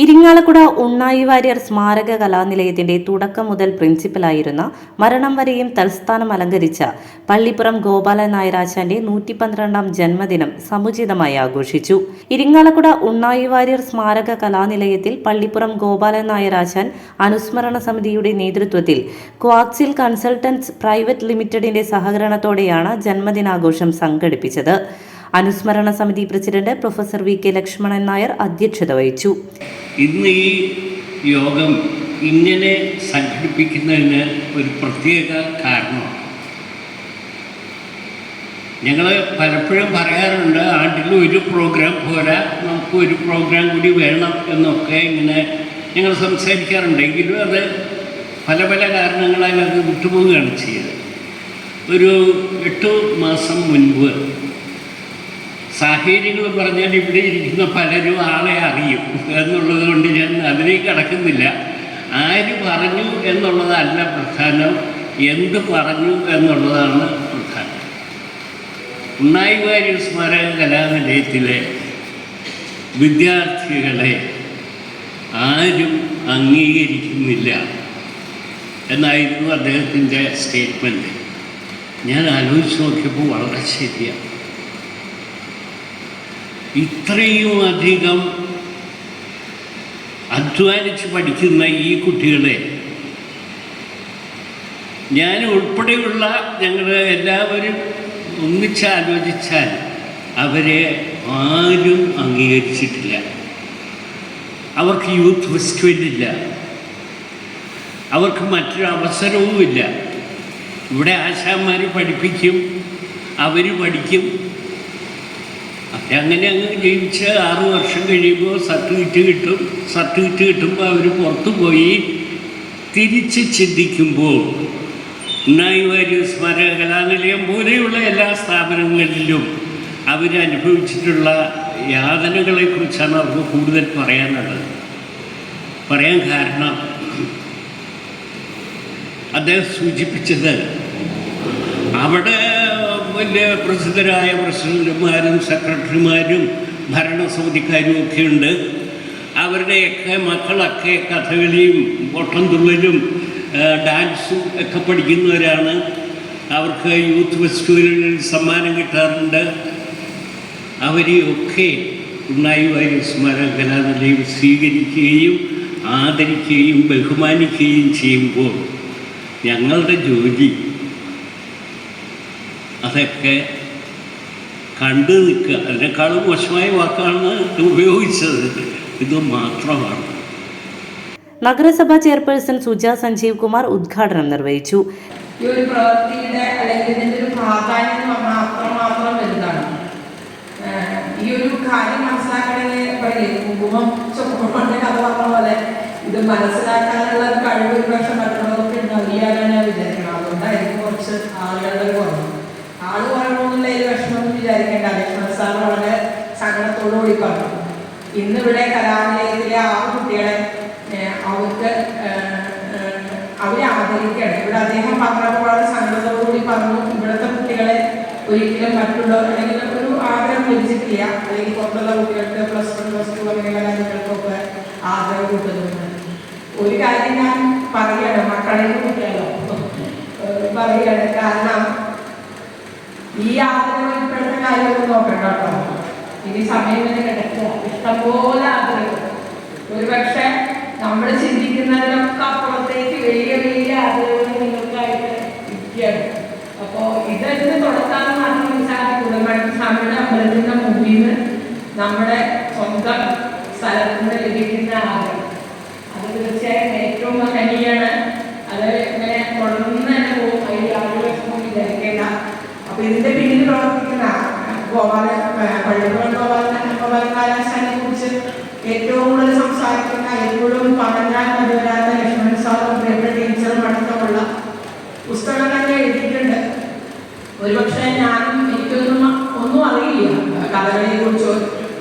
ഇരിങ്ങാലക്കുട ഉണ്ണായി വാര്യർ സ്മാരക കലാനിലയത്തിന്റെ തുടക്കം മുതൽ പ്രിൻസിപ്പലായിരുന്ന മരണം വരെയും തൽസ്ഥാനം അലങ്കരിച്ച പള്ളിപ്പുറം ഗോപാലൻ നായരാശാന്റെ നൂറ്റി പന്ത്രണ്ടാം ജന്മദിനം സമുചിതമായി ആഘോഷിച്ചു. ഇരിങ്ങാലക്കുട ഉണ്ണായി വാര്യർ സ്മാരക കലാനിലയത്തിൽ പള്ളിപ്പുറം ഗോപാലൻ നായരാശാൻ അനുസ്മരണ സമിതിയുടെ നേതൃത്വത്തിൽ ക്വാക്സിൽ കൺസൾട്ടൻസ് പ്രൈവറ്റ് ലിമിറ്റഡിന്റെ സഹകരണത്തോടെയാണ് ജന്മദിനാഘോഷം സംഘടിപ്പിച്ചത്. അനുസ്മരണ സമിതി president professor V K Lakshmanan Nair അധ്യക്ഷത വഹിച്ചു. ഇന്ന് ഈ യോഗം ഇങ്ങനെ സംഘടിപ്പിക്കുന്നതിന് ഒരു പ്രത്യേക കാരണമാണ്. ഞങ്ങൾ പലപ്പോഴും പറയാറുണ്ട് ആണ്ടിൽ ഒരു പ്രോഗ്രാം പോരാ നമുക്ക് ഒരു പ്രോഗ്രാം കൂടി വേണം എന്നൊക്കെ ഇങ്ങനെ ഞങ്ങൾ സംസാരിക്കാറുണ്ടെങ്കിലും അത് പല പല കാരണങ്ങളാൽ അത് വിട്ടുപോവുകയാണ് ചെയ്തത്. ഒരു എട്ട് മാസം മുൻപ് സാഹചര്യങ്ങൾ പറഞ്ഞാൽ ഇവിടെ ഇരിക്കുന്ന പലരും ആളെ അറിയും എന്നുള്ളത് കൊണ്ട് ഞാൻ അതിലേക്ക് കടക്കുന്നില്ല. ആര് പറഞ്ഞു എന്നുള്ളതല്ല പ്രധാനം. എന്ത് പറഞ്ഞു എന്നുള്ളതാണ് പ്രധാനം. ഉണ്ണായി വാര്യർ സ്മാരക കലാനിലയത്തിലെ വിദ്യാർത്ഥികളെ ആരും അംഗീകരിക്കുന്നില്ല എന്നായിരുന്നു അദ്ദേഹത്തിന്റെ സ്റ്റേറ്റ്മെന്റ്. ഞാൻ ആലോചിച്ച് നോക്കിയപ്പോൾ വളരെ ശരിയാണ്. ഇത്രയും അധികം അധ്വാനിച്ച് പഠിക്കുന്ന ഈ കുട്ടികളെ ഞാൻ ഉൾപ്പെടെയുള്ള ഞങ്ങൾ എല്ലാവരും ഒന്നിച്ചാലോചിച്ചാൽ അവരെ ആരും അംഗീകരിച്ചിട്ടില്ല. അവർക്ക് യൂത്ത് ഫെസ്റ്റിവൽ ഇല്ല. അവർക്ക് മറ്റൊരു അവസരവുമില്ല. ഇവിടെ ആശാന്മാർ പഠിപ്പിക്കും അവർ പഠിക്കും. അങ്ങനെ അങ്ങ് ജീവിച്ച് ആറു വർഷം കഴിയുമ്പോൾ സർട്ടിഫിക്കറ്റ് കിട്ടും. സർട്ടിഫിക്കറ്റ് കിട്ടുമ്പോൾ അവർ പുറത്തു പോയി തിരിച്ച് ചിന്തിക്കുമ്പോൾ നൈവാര്യ സ്മാരകലാനിലയം സ്മാരക കലാനിലയം പോലെയുള്ള എല്ലാ സ്ഥാപനങ്ങളിലും അവരനുഭവിച്ചിട്ടുള്ള യാതനകളെക്കുറിച്ചാണ് അവർക്ക് കൂടുതൽ പറയാനുള്ളത്. പറയാൻ കാരണം അദ്ദേഹം സൂചിപ്പിച്ചത് അവിടെ വലിയ പ്രസിദ്ധരായ പ്രസിഡന്റുമാരും സെക്രട്ടറിമാരും ഭരണസമിതിക്കാരും ഒക്കെ ഉണ്ട് അവരുടെയൊക്കെ മക്കളൊക്കെ കഥകളിയും ഓട്ടംതുള്ളലും ഡാൻസും ഒക്കെ പഠിക്കുന്നവരാണ്. അവർക്ക് യൂത്ത് ഫെസ്റ്റിവലുകളിൽ സമ്മാനം കിട്ടാറുണ്ട്. അവരെയൊക്കെ ഉണ്ണായി വാര്യ സ്മാരക കലാനിലയം സ്വീകരിക്കുകയും ആദരിക്കുകയും ബഹുമാനിക്കുകയും ചെയ്യുമ്പോൾ ഞങ്ങളുടെ ജോലി അതൊക്കെ കണ്ടു നിൽക്കുക. അതിനേക്കാളും മോശമായ വാക്കാണ് ഉപയോഗിച്ചത്. ഇത് മാത്രമാണ്. നഗരസഭാ ചെയർപേഴ്സൺ സുജ സഞ്ജീവ് കുമാർ ഉദ്ഘാടനം നിർവഹിച്ചു. ഈ ഒരു പ്രവൃത്തിയുടെ അല്ലെങ്കിൽ ഇതിന്റെ ഒരു പ്രാധാന്യം എന്ന് പറഞ്ഞാൽ അത്രമാത്രം വലുതാണ്. ഈ ഒരു കാര്യം മനസ്സിലാക്കണമെങ്കിൽ കുങ്കുമം കഥ പറഞ്ഞ പോലെ ഇത് മനസ്സിലാക്കാനുള്ള ഒരു കഴിവ് ഒരു പക്ഷെ മറ്റുള്ളവർക്ക് ഞാൻ വിചാരിക്കണം അതുകൊണ്ടായിരിക്കും കുറച്ച് ആളുകളുടെ കുറവ്. ആൾ പറയണമെന്നുള്ള ഏത് വിഷമമൊന്നും വിചാരിക്കേണ്ട. ലക്ഷ്മണ സാർ വളരെ സങ്കടത്തോടുകൂടി പറഞ്ഞു. ഇന്നിവിടെ കലാനിലയത്തിലെ ആറ് കുട്ടികളെ അവർക്ക് അവരെ ആദരിക്കുകയാണ്. ഇവിടെ അദ്ദേഹം പറഞ്ഞപ്പോൾ വളരെ സങ്കടത്തോടുകൂടി പറഞ്ഞു ഇവിടുത്തെ കുട്ടികളെ ഒരിക്കലും മറ്റുള്ളവർ അല്ലെങ്കിൽ ഒരു ആഗ്രഹം ലഭിച്ചിട്ടില്ല. അല്ലെങ്കിൽ പുറത്തുള്ള കുട്ടികൾക്ക് പ്ലസ് വൺ പ്ലസ് ടു അങ്ങനെയുള്ള കാര്യങ്ങൾക്കൊക്കെ ആഗ്രഹം കൂട്ടുന്നുണ്ട്. ഒരു കാര്യം ഞാൻ പറയുകയാണ് മക്കളെ കുട്ടികളോ പറയുകയാണ് കാരണം ഈ ആഗ്രഹം ഇപ്പോഴത്തെ കാര്യമൊന്നും നോക്കണ്ട കേട്ടോ. ഇനി സമയം തന്നെ കിടക്കുക. ഇഷ്ടംപോലെ ആഗ്രഹം. ഒരുപക്ഷെ നമ്മൾ ചിന്തിക്കുന്നതിനൊക്കെ അപ്പുറത്തേക്ക് വലിയ വലിയ ആഗ്രഹങ്ങൾ നിങ്ങൾക്കായിട്ട് ഇരിക്കുകയാണ്. അപ്പോ ഇതെന്ന് തുടക്കാന്ന് പറഞ്ഞു നമ്മുടെ അമ്പലത്തിന്റെ മുമ്പിൽ നിന്ന് നമ്മുടെ സ്വന്തം സ്ഥലത്ത് ലഭിക്കുന്ന ആഗ്രഹം. അത് തീർച്ചയായും ഏറ്റവും മഹനീയാണ് അത് ഇങ്ങനെ തുടർന്ന് തന്നെ പോകും അതിൽ യാതൊരു വിഷമവും വിചാരിക്കേണ്ട അപ്പൊ ഇതിന്റെ പിന്നിൽ പ്രവർത്തിക്കുന്ന ഗോപാല പള്ളിപ്പുറം ഗോപാലകാലാശാനെ കുറിച്ച് ഏറ്റവും കൂടുതൽ സംസാരിക്കുന്ന എപ്പോഴും പറഞ്ഞാൽ മതി വരാത്ത ലക്ഷ്മൺ സാറും പ്രിയപ്പെട്ട ടീച്ചറും അടക്കമുള്ള പുസ്തകം തന്നെ എഴുതിയിട്ടുണ്ട്. ഒരുപക്ഷെ ഞാനും എനിക്കൊന്നും ഒന്നും അറിയില്ല. കഥകളെ കുറിച്ചോ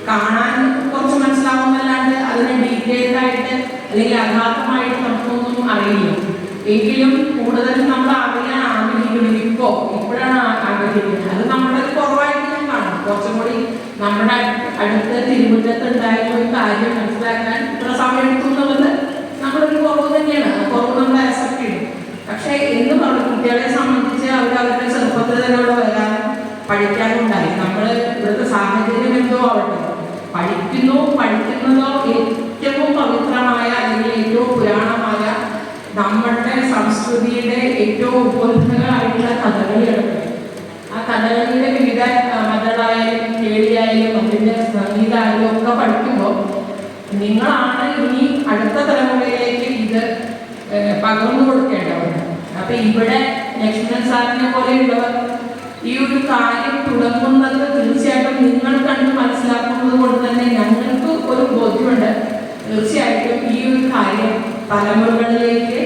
കാണാൻ കുറച്ച് മനസ്സിലാവുന്നല്ലാണ്ട് അതിനെ ഡീറ്റെയിൽഡ് ആയിട്ട് അല്ലെങ്കിൽ യഥാർത്ഥമായിട്ട് നമുക്കൊന്നും അറിയില്ല. എങ്കിലും കൂടുതൽ നമ്മൾ അറിയാൻ ആഗ്രഹിക്കുന്നത് ഇപ്പോ ഇപ്പോഴാണ് ആഗ്രഹിക്കുന്നത്. അത് നമ്മുടെ കുറവായിട്ട് ഞാൻ കാണും. കുറച്ചും കൂടി നമ്മുടെ അടുത്ത തിരുമുറ്റത്ത് ഉണ്ടായിരുന്ന ഒരു കാര്യം മനസ്സിലാക്കാൻ ഇത്ര സമയം എടുക്കുന്നുള്ളത് നമ്മളൊരു കുറവ് തന്നെയാണ്. കുറവ് നമ്മൾ അക്സെപ്റ്റ് ചെയ്യും. പക്ഷേ എന്ന് പറഞ്ഞു കുട്ടികളെ സംബന്ധിച്ച് അവർ അവരുടെ ചെറുപ്പത്തിൽ തന്നെ അവിടെ വരാൻ പഠിക്കാനുണ്ടായി നമ്മൾ ഇവിടുത്തെ സാഹചര്യം എന്തോ ആവട്ടെ. പഠിക്കുന്നു പഠിക്കുന്നതോ ഏറ്റവും പവിത്രമായ അല്ലെങ്കിൽ ഏറ്റവും പുരാണമായ നമ്മളുടെ സംസ്കൃതിയുടെ ഏറ്റവും ഉപബോധങ്ങളായിട്ടുള്ള കഥകളിയാണ് ആ കഥകളിയുടെ വിവിധ മതങ്ങളായാലും കേളിയായാലും അതിന്റെ സംഗീതമായാലും ഒക്കെ പഠിക്കുമ്പോൾ നിങ്ങളാണ് ഇനി അടുത്ത തലമുറയിലേക്ക് ഇത് പകർന്നു കൊടുക്കേണ്ടവർ അപ്പൊ ഇവിടെ ലക്ഷ്മണൻ സാറിനെ പോലെയുള്ളവർ ഈ ഒരു കാര്യം തുടങ്ങുന്നത് തീർച്ചയായിട്ടും നിങ്ങൾ കണ്ട് മനസ്സിലാക്കുന്നത് കൊണ്ട് തന്നെ ഞങ്ങൾക്ക് ഒരു ബോധ്യമുണ്ട്. തീർച്ചയായിട്ടും ഈ ഒരു കാര്യം തലമുറകളിലേക്ക്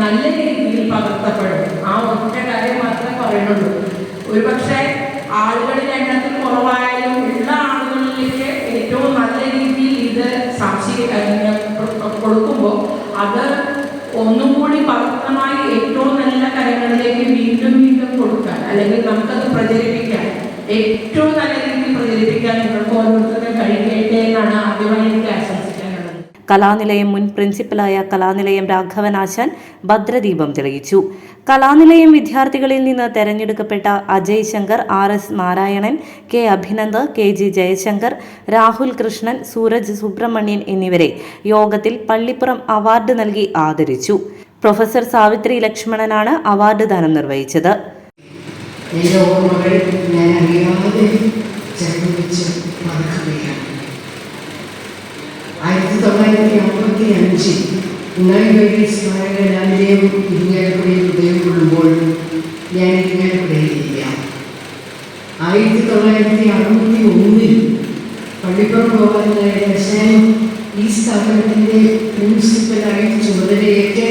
നല്ല രീതിയിൽ പകർത്തപ്പെടും. ആ ഒറ്റ കാര്യം മാത്രമേ പറയുന്നുള്ളൂ. ഒരുപക്ഷെ ആളുകളിൽ എണ്ണത്തിൽ കുറവായാലും ഉള്ള ആളുകളിലേക്ക് ഏറ്റവും നല്ല രീതിയിൽ ഇത് സാക്ഷി കൊടുക്കുമ്പോൾ അത് ഒന്നും കൂടി പവിത്രമായി ഏറ്റവും നല്ല കാര്യങ്ങളിലേക്ക് വീണ്ടും വീണ്ടും കൊടുക്കാൻ അല്ലെങ്കിൽ നമുക്കത് പ്രചരിപ്പിക്കാൻ ഏറ്റവും നല്ല രീതിയിൽ പ്രചരിപ്പിക്കാൻ നിങ്ങൾക്ക് ഓരോരുത്തർക്കും കഴിയട്ടെ എന്നാണ് ആദ്യമായി എനിക്ക് കലാനിലയം മുൻ പ്രിൻസിപ്പലായ കലാനിലയം രാഘവനാശാൻ ഭദ്രദീപം തെളിയിച്ചു. കലാനിലയം വിദ്യാർത്ഥികളിൽ നിന്ന് തെരഞ്ഞെടുക്കപ്പെട്ട Ajay Shankar R S Narayanan K Abhinand K G Jayashankar Rahul Krishnan Suraj Subramanian എന്നിവരെ യോഗത്തിൽ പള്ളിപ്പുറം അവാർഡ് നൽകി ആദരിച്ചു. പ്രൊഫസർ സാവിത്രി ലക്ഷ്മണനാണ് അവാർഡ് ദാനം നിർവഹിച്ചത്. ഞാൻ അറിയാതെ ആയിരത്തി തൊള്ളായിരത്തി അമ്പത്തി അഞ്ചിൽ ഉണ്ണായി സ്മാരക സ്മാരകലാലയം ഇരിങ്ങാലക്കുടയിൽ ഉദയം കൊള്ളുമ്പോൾ ഞാൻ ഇരിങ്ങാലക്കുടയിലില്ല ആയിരത്തി തൊള്ളായിരത്തി അറുപത്തി ഒന്നിൽ പള്ളിപ്പുറം ഗോപാലനായ ഈ സ്ഥാപനത്തിന്റെ പ്രിൻസിപ്പലായി ചുമതലയേറ്റ്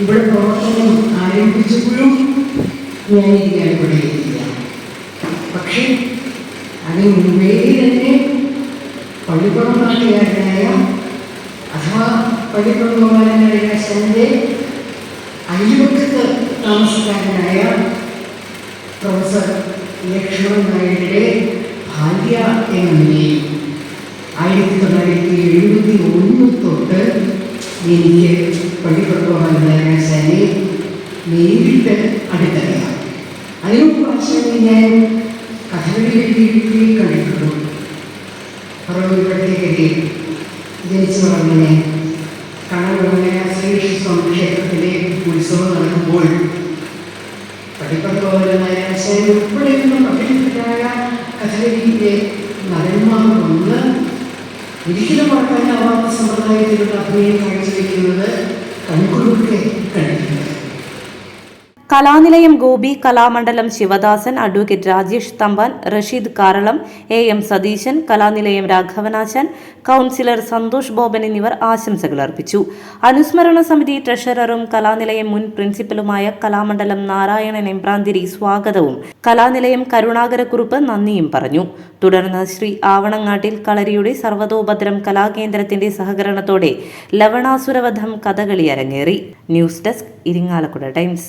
ഇവിടെ പ്രവർത്തനം ആരംഭിച്ചപ്പോഴും ഞാൻ ഇരിങ്ങാലക്കുടയിലില്ല പക്ഷേ അതിന് മുമ്പേ നാട്ടുകാരനായ അഥവാ പള്ളിപ്പുറം ഗോപാലനായ അയൽവക്കത്ത് താമസക്കാരനായ പ്രൊഫസർ ലക്ഷ്മണൻ നായരുടെ ഭാര്യ എന്ന നിലയിൽ ആയിരത്തി തൊള്ളായിരത്തി എഴുപത്തി ഒന്ന് തൊട്ട് എനിക്ക് പള്ളിപ്പുറം ഗോപാലനാശാനെ നേരിട്ട് അടുത്തറിയാം. അതിനു പ്രാവശ്യം ഞാൻ കഥകളി വേദിയിൽ കണ്ടിട്ടുള്ളൂ പറവൂർപ്പട്ടേക്കരയിൽ ജനിച്ചു വളർന്ന ഞാൻ കണ്ണുറങ്ങന ശ്രീകൃഷ്ണ സ്വാമി ക്ഷേത്രത്തിലെ ഉത്സവം നടക്കുമ്പോൾ പഠിപ്പത്തോലനായ ഉൾപ്പെടെ പ്രഗത്ഭരായ കഥകളിയിലെ നടന്മാർ വന്ന് ഒരിക്കലും മറക്കാനാവാത്ത സമ്പ്രദായത്തിലുള്ള അഭിനയം കാഴ്ചവെക്കുന്നത് കൺകുളുക്കെ കണ്ടിട്ടുണ്ട്. Kalanilayam Gopi Kalamandalam Sivadasan advocate Rajesh Thampan Rasheed Karalam A M Satheesan Kalanilayam Raghavanashan councillor Santhosh Boban എന്നിവർ ആശംസകൾ അർപ്പിച്ചു. അനുസ്മരണ സമിതി ട്രഷററും കലാനിലയം മുൻ പ്രിൻസിപ്പലുമായ കലാമണ്ഡലം നാരായണൻ എംബ്രാന്തിരി സ്വാഗതവും. കലാനിലയം കരുണാകരക്കുറുപ്പ് നന്ദിയും പറഞ്ഞു. തുടർന്ന് ശ്രീ ആവണങ്ങാട്ടിൽ കളരിയുടെ സർവതോഭദ്രം കലാകേന്ദ്രത്തിന്റെ സഹകരണത്തോടെ ലവണാസുരവധം കഥകളി അരങ്ങേറി. News desk Irinjalakuda times.